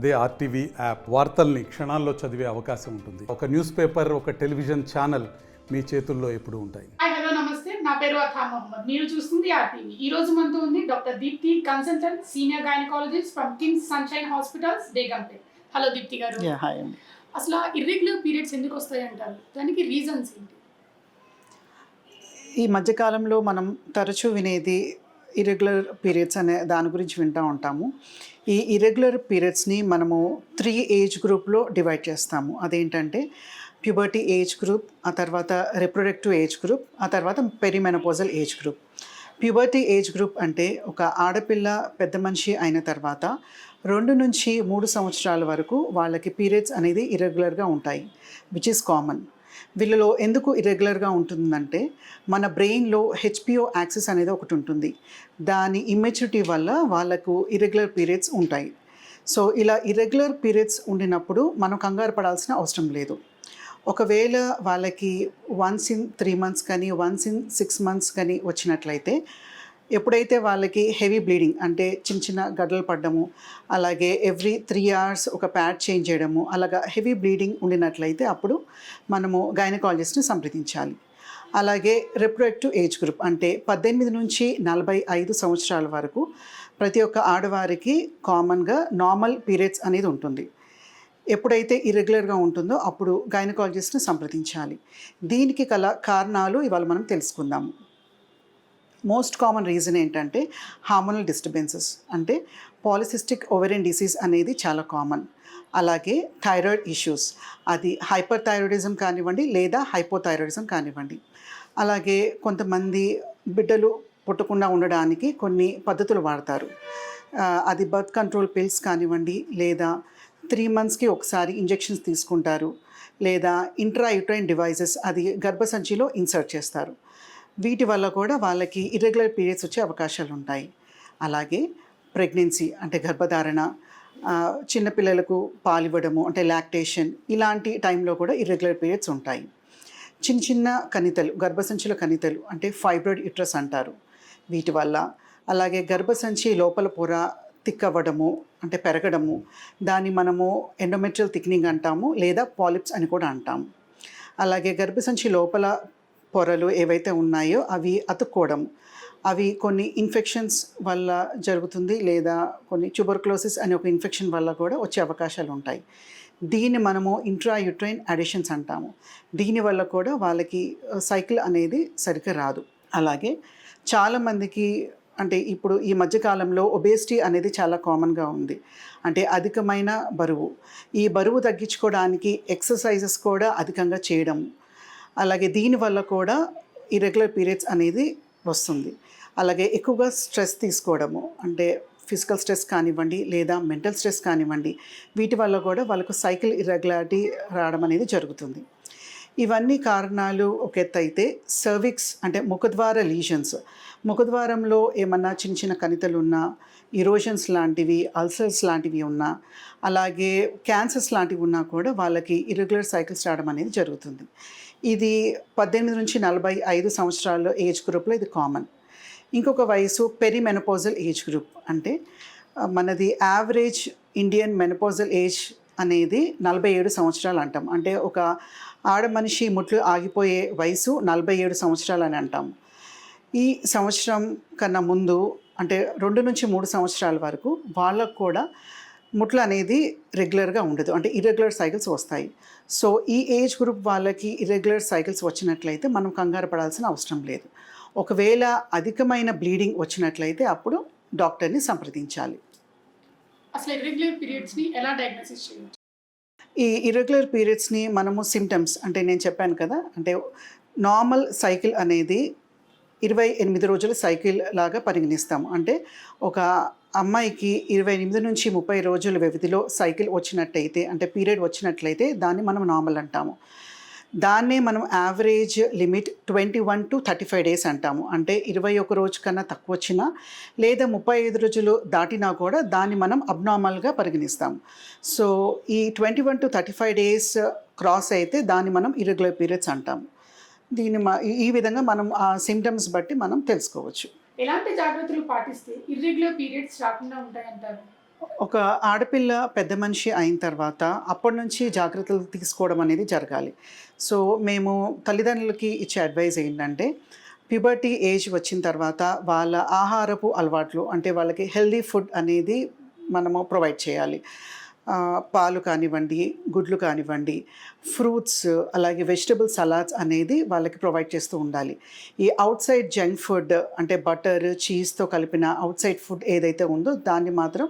అదే RTV app వార్తల్ని క్షణాల్లో చదివే అవకాశం ఉంటుంది. ఒక న్యూస్ పేపర్ ఒక టెలివిజన్ ఛానల్ మీ చేతుల్లో ఎప్పుడూ ఉంటాయి. హాయ్ హలో నమస్తే. నా పేరు అథా మొహమ్మద్. మీరు చూస్తుంది ఆర్టీవీ. ఈ రోజు మనతో ఉంది doctor Deepti consultant senior gynaecologist from Kings Sunshine hospitals Begumpet hello Deepti garu. Yeah hi అండి అసలు ఇర్రెగ్యులర్ పీరియడ్స్ ఎందుకు వస్తాయి అంటారు? దానికి రీజన్స్ ఏంటి? ఈ మధ్యకాలంలో మనం తరచూ వినేది ఇరెగ్యులర్ పీరియడ్స్ అనే దాని గురించి వింటూ ఉంటాము. ఈ ఇరెగ్యులర్ పీరియడ్స్ని మనము త్రీ ఏజ్ గ్రూప్లో డివైడ్ చేస్తాము. అదేంటంటే ప్యూబర్టీ ఏజ్ గ్రూప్ ఆ తర్వాత రిప్రొడక్టివ్ ఏజ్ గ్రూప్ ఆ తర్వాత perimenopausal age group puberty age group అంటే ఒక ఆడపిల్ల పెద్ద మనిషి అయిన తర్వాత రెండు నుంచి మూడు సంవత్సరాల వరకు వాళ్ళకి పీరియడ్స్ అనేది ఇరెగ్యులర్గా ఉంటాయి విచ్ ఈస్ కామన్ వీళ్ళలో ఎందుకు ఇర్రెగ్యులర్గా ఉంటుందంటే మన బ్రెయిన్లో హెచ్పిఓ యాక్సెస్ అనేది ఒకటి ఉంటుంది. దాని ఇమ్మెచ్యూరిటీ వల్ల వాళ్ళకు ఇర్రెగ్యులర్ పీరియడ్స్ ఉంటాయి. సో ఇలా ఇర్రెగ్యులర్ పీరియడ్స్ ఉండినప్పుడు మనం కంగారు పడాల్సిన అవసరం లేదు. ఒకవేళ వాళ్ళకి వన్స్ ఇన్ త్రీ మంత్స్ కానీ వన్స్ ఇన్ సిక్స్ మంత్స్ కానీ వచ్చినట్లయితే ఎప్పుడైతే వాళ్ళకి హెవీ బ్లీడింగ్ అంటే చిన్న చిన్న గడ్డలు పడ్డము అలాగే ఎవ్రీ త్రీ అవర్స్ ఒక ప్యాడ్ చేంజ్ చేయడము అలాగా హెవీ బ్లీడింగ్ ఉండినట్లయితే అప్పుడు మనము గైనకాలజిస్ట్ని సంప్రదించాలి. అలాగే రిప్రొడక్టివ్ ఏజ్ గ్రూప్ అంటే పద్దెనిమిది నుంచి నలభై ఐదు సంవత్సరాల వరకు ప్రతి ఒక్క ఆడవారికి కామన్గా నార్మల్ పీరియడ్స్ అనేది ఉంటుంది. ఎప్పుడైతే ఇరెగ్యులర్గా ఉంటుందో అప్పుడు గైనకాలజిస్ట్ని సంప్రదించాలి. దీనికి గల కారణాలు ఇవాళ మనం తెలుసుకుందాము. మోస్ట్ కామన్ రీజన్ ఏంటంటే హార్మోనల్ డిస్టర్బెన్సెస్. అంటే పాలిసిస్టిక్ ఓవెరియన్ డిసీజ్ అనేది చాలా కామన్. అలాగే థైరాయిడ్ ఇష్యూస్. అది హైపర్ థైరాయిడిజం కానివ్వండి లేదా హైపోథైరాయిడిజం కానివ్వండి. అలాగే కొంతమంది బిడ్డలు పుట్టకుండా ఉండడానికి కొన్ని పద్ధతులు వాడతారు. అది బర్త్ కంట్రోల్ పిల్స్ కానివ్వండి లేదా త్రీ మంత్స్కి ఒకసారి ఇంజెక్షన్స్ తీసుకుంటారు. లేదా ఇంట్రాయుట్రైన్ డివైజెస్ అది గర్భసంచిలో ఇన్సర్ట్ చేస్తారు. వీటి వల్ల కూడా వాళ్ళకి ఇర్రెగ్యులర్ పీరియడ్స్ వచ్చే అవకాశాలు ఉంటాయి. అలాగే ప్రెగ్నెన్సీ అంటే గర్భధారణ చిన్నపిల్లలకు పాలివ్వడము అంటే లాక్టేషన్ ఇలాంటి టైంలో కూడా ఇర్రెగ్యులర్ పీరియడ్స్ ఉంటాయి. చిన్న చిన్న కణితలు గర్భసంచిలో కణితలు అంటే ఫైబ్రాయిడ్ యుట్రస్ అంటారు. వీటి వల్ల అలాగే గర్భసంచి లోపల పొర తిక్కవ్వడము అంటే పెరగడము దాన్ని మనము ఎండోమెట్రియల్ థిక్నింగ్ అంటాము లేదా పాలిప్స్ అని కూడా అంటాము. అలాగే గర్భసంచి లోపల పొరలు ఏవైతే ఉన్నాయో అవి అతుక్కోవడం. అవి కొన్ని ఇన్ఫెక్షన్స్ వల్ల జరుగుతుంది లేదా కొన్ని ట్యూబర్క్లోసిస్ అనే ఒక ఇన్ఫెక్షన్ వల్ల కూడా వచ్చే అవకాశాలు ఉంటాయి. దీన్ని మనము ఇంట్రాయుట్రైన్ అడిషన్స్ అంటాము. దీనివల్ల కూడా వాళ్ళకి సైకిల్ అనేది సరిగ్గా రాదు. అలాగే చాలామందికి అంటే ఇప్పుడు ఈ మధ్యకాలంలో ఒబేసిటీ అనేది చాలా కామన్గా ఉంది. అంటే అధికమైన బరువు. ఈ బరువు తగ్గించుకోవడానికి ఎక్సర్సైజెస్ కూడా అధికంగా చేయడం అలాగే దీనివల్ల కూడా ఇరెగ్యులర్ పీరియడ్స్ అనేది వస్తుంది. అలాగే ఎక్కువగా స్ట్రెస్ తీసుకోవడము అంటే ఫిజికల్ స్ట్రెస్ కానివ్వండి లేదా మెంటల్ స్ట్రెస్ కానివ్వండి వీటి వల్ల కూడా వాళ్ళకు సైకిల్ ఇర్రెగ్యులారిటీ రావడం అనేది జరుగుతుంది. ఇవన్నీ కారణాలు ఒక ఎత్తు అయితే సర్విక్స్ అంటే ముఖద్వార లీజన్స్ ముఖద్వారంలో ఏమన్నా చిన్న చిన్న కణితలు ఉన్నా ఇరోషన్స్ లాంటివి అల్సర్స్ లాంటివి ఉన్నా అలాగే క్యాన్సర్స్ లాంటివి ఉన్నా కూడా వాళ్ళకి ఇరెగ్యులర్ సైకిల్స్ రావడం అనేది జరుగుతుంది. ఇది పద్దెనిమిది నుంచి నలభై ఐదు సంవత్సరాల్లో ఏజ్ గ్రూప్లో ఇది కామన్ ఇంకొక వయసు పెరిమెనపోజల్ ఏజ్ గ్రూప్ అంటే మనది యావరేజ్ ఇండియన్ మెనపోజల్ ఏజ్ అనేది నలభై ఏడు సంవత్సరాలు అంటాం అంటే ఒక ఆడ మనిషి ముట్లు ఆగిపోయే వయసు నలభై ఏడు సంవత్సరాలు అని అంటాం. ఈ సంవత్సరం కన్నా ముందు అంటే రెండు నుంచి మూడు సంవత్సరాల వరకు వాళ్ళకు కూడా ముట్లు అనేది రెగ్యులర్గా ఉండదు. అంటే ఇర్రెగ్యులర్ సైకిల్స్ వస్తాయి. సో ఈ ఏజ్ గ్రూప్ వాళ్ళకి ఇర్రెగ్యులర్ సైకిల్స్ వచ్చినట్లయితే మనం కంగారు పడాల్సిన అవసరం లేదు. ఒకవేళ అధికమైన బ్లీడింగ్ వచ్చినట్లయితే అప్పుడు డాక్టర్ని సంప్రదించాలి. అసలు ఇర్రెగ్యులర్ పీరియడ్స్ని ఎలా డయాగ్నోసిస్ చేయవచ్చు ఈ ఇరెగ్యులర్ పీరియడ్స్ని మనము సిమ్టమ్స్ అంటే నేను చెప్పాను కదా అంటే నార్మల్ సైకిల్ అనేది ఇరవై ఎనిమిది రోజుల సైకిల్ లాగా పరిగణిస్తాము. అంటే ఒక అమ్మాయికి ఇరవై ఎనిమిది నుంచి ముప్పై రోజుల వ్యవధిలో సైకిల్ వచ్చినట్టయితే అంటే పీరియడ్ వచ్చినట్లయితే దాన్ని మనం నార్మల్ అంటాము. దాన్నే మనం average limit twenty one to thirty five days అంటాము. అంటే ఇరవై ఒక రోజు కన్నా తక్కువ వచ్చినా లేదా ముప్పై ఐదు రోజులు దాటినా కూడా దాన్ని మనం అబ్నార్మల్గా పరిగణిస్తాం సో ఈ twenty one to thirty five days cross అయితే దాన్ని మనం ఇరెగ్యులర్ పీరియడ్స్ అంటాము. దీన్ని ఈ- ఈ విధంగా మనం ఆ సిమ్టమ్స్ బట్టి మనం తెలుసుకోవచ్చు. ఎలాంటి జాగ్రత్తలు పాటిస్తే ఇర్రెగ్యులర్ పీరియడ్స్ రాకుండా ఉంటాయంటారు? ఒక ఆడపిల్ల పెద్ద మనిషి అయిన తర్వాత అప్పటి నుంచి జాగ్రత్తలు తీసుకోవడం అనేది జరగాలి. సో మేము తల్లిదండ్రులకి ఇచ్చే అడ్వైజ్ ఏంటంటే ప్యూబర్టీ ఏజ్ వచ్చిన తర్వాత వాళ్ళ ఆహారపు అలవాట్లు అంటే వాళ్ళకి హెల్దీ ఫుడ్ అనేది మనము ప్రొవైడ్ చేయాలి. పాలు కానివ్వండి గుడ్లు కానివ్వండి ఫ్రూట్స్ అలాగే వెజిటబుల్ సలాడ్స్ అనేది వాళ్ళకి ప్రొవైడ్ చేస్తూ ఉండాలి. ఈ అవుట్ సైడ్ జంక్ ఫుడ్ అంటే బటర్ చీజ్తో కలిపిన అవుట్ సైడ్ ఫుడ్ ఏదైతే ఉందో దాన్ని మాత్రం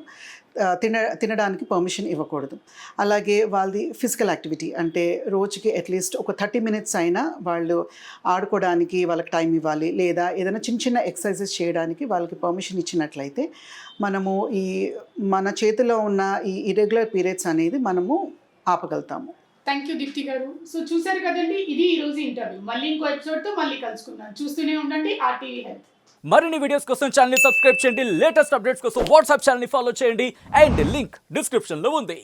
తిన తినడానికి పర్మిషన్ ఇవ్వకూడదు. అలాగే వాళ్ళది ఫిజికల్ యాక్టివిటీ అంటే రోజుకి అట్లీస్ట్ ఒక థర్టీ మినిట్స్ అయినా వాళ్ళు ఆడుకోవడానికి వాళ్ళకి టైం ఇవ్వాలి. లేదా ఏదైనా చిన్న చిన్న ఎక్సర్సైజెస్ చేయడానికి వాళ్ళకి పర్మిషన్ ఇచ్చినట్లయితే మనము ఈ మన చేతిలో ఉన్న ఈ ఇరెగ్యులర్ పీరియడ్స్ అనేది మనము ఆపగలుగుతాము. థ్యాంక్ యూ దీప్తి గారు. సో చూశారు కదండి ఇది ఈ రోజు ఇంటర్వ్యూ మళ్ళీ ఇంకో ఎపిసోడ్తో మళ్ళీ కలుసుకుందాం. చూస్తూనే ఉండండి ఆర్టీవీ హెల్త్ మరిన్ని వీడియోస్ కోసం ఛానల్ సబ్స్క్రైబ్ చేయండి. లేటెస్ట్ అప్డేట్స్ కోసం వాట్సాప్ ఛానల్ ఫాలో చేయండి. అండ్ లింక్ డిస్క్రిప్షన్లో ఉంది.